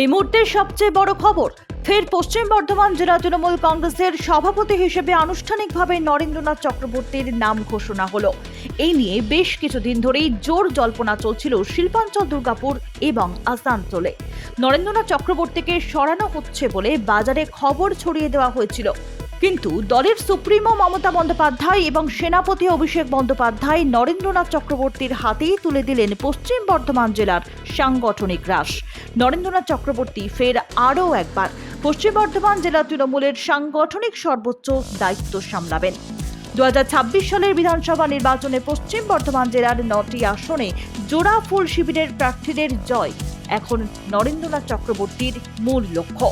এই মুহূর্তের সবচেয়ে বড় খবর, ফের পশ্চিম বর্ধমান জেলা তৃণমূল কংগ্রেসের সভাপতি হিসেবে আনুষ্ঠানিকভাবে নরেন্দ্রনাথ চক্রবর্তীর নাম ঘোষণা হলো। এই নিয়ে বেশ কিছুদিন ধরেই জোর জল্পনা চলছিল শিল্পাঞ্চল, দুর্গাপুর এবং আসানসোলে। নরেন্দ্রনাথ চক্রবর্তীকে সরানো হচ্ছে বলে বাজারে খবর ছড়িয়ে দেওয়া হয়েছিল। কিন্তু দলের সুপ্রিমো মমতা বন্দ্যোপাধ্যায় এবং সেনাপতি অভিষেক বন্দ্যোপাধ্যায় নরেন্দ্রনাথ চক্রবর্তীর হাতেই তুলে দিলেন পশ্চিম বর্ধমান জেলার সাংগঠনিক রাস নরেন্দ্রনাথ চক্রবর্তী ফের আরও একবার পশ্চিম বর্ধমান জেলা তৃণমূলের সাংগঠনিক সর্বোচ্চ দায়িত্ব সামলাবেন। দু হাজার ছাব্বিশ সালের বিধানসভা নির্বাচনে পশ্চিম বর্ধমান জেলার নটি আসনে জোড়া ফুল শিবিরের প্রার্থীদের জয়। এখন নরেন্দ্রনাথ চক্রবর্তীর মূল লক্ষ্য।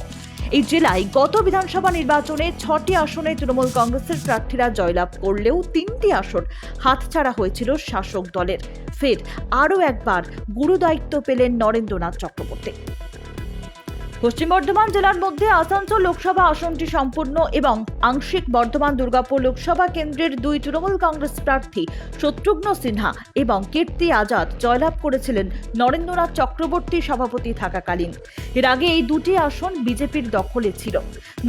এই জেলায় গত বিধানসভা নির্বাচনে ছটি আসনে তৃণমূল কংগ্রেসের প্রার্থীরা জয়লাভ করলেও তিনটি আসন হাতছাড়া হয়েছিল শাসক দলের। ফের আরও একবার গুরুদায়িত্ব পেলেন নরেন্দ্রনাথ চক্রবর্তী। পশ্চিম বর্ধমান জেলার মধ্যে আসানসোল লোকসভা আসনটি সম্পূর্ণ এবং আংশিক বর্ধমান দুর্গাপুর লোকসভা কেন্দ্রের দুই তৃণমূল কংগ্রেস প্রার্থী শত্রুঘ্ন সিনহা এবং কীর্তি আজাদ জয়লাভ করেছিলেন নরেন্দ্রনাথ চক্রবর্তী সভাপতি থাকাকালীন। এর আগে এই দুটি আসন বিজেপির দখলে ছিল।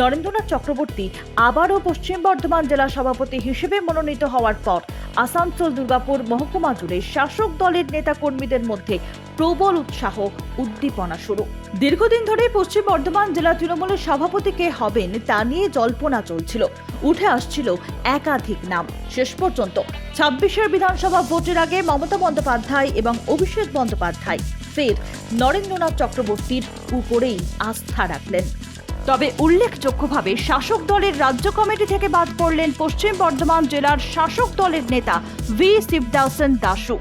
নরেন্দ্রনাথ চক্রবর্তী আবারও পশ্চিম বর্ধমান জেলা সভাপতি হিসেবে মনোনীত হওয়ার পর আসানসোল, দুর্গাপুর, মহকুমা জুড়ে শাসক দলের নেতাকর্মীদের মধ্যে প্রবল উৎসাহ, উদ্দীপনা শুরু। দীর্ঘদিন ধরে পশ্চিম বর্ধমান জেলা তৃণমূলের সভাপতি কে হবেন তা নিয়ে জল্পনা চলছিল। উঠে আসছিল একাধিক নাম। শেষ পর্যন্ত ছাব্বিশের বিধানসভা ভোটের আগে মমতা বন্দ্যোপাধ্যায় এবং অভিষেক বন্দ্যোপাধ্যায়, ফের নরেন্দ্রনাথ চক্রবর্তীর উপরেই আস্থা রাখলেন। তবে উল্লেখযোগ্যভাবে শাসক দলের রাজ্য কমিটি থেকে বাদ পড়লেন পশ্চিম বর্ধমান জেলার শাসক দলের নেতা ভি. শিবদাসন দাসু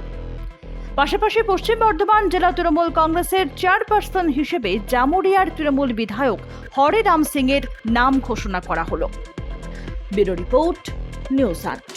পাশাপাশি পশ্চিম বর্ধমান জেলা তৃণমূল কংগ্রেসের চেয়ারপারসন হিসেবে জামুরিয়ার তৃণমূল বিধায়ক হরেরাম সিং এর নাম ঘোষণা করা হল। ব্যুরো রিপোর্ট, নিউজ আট।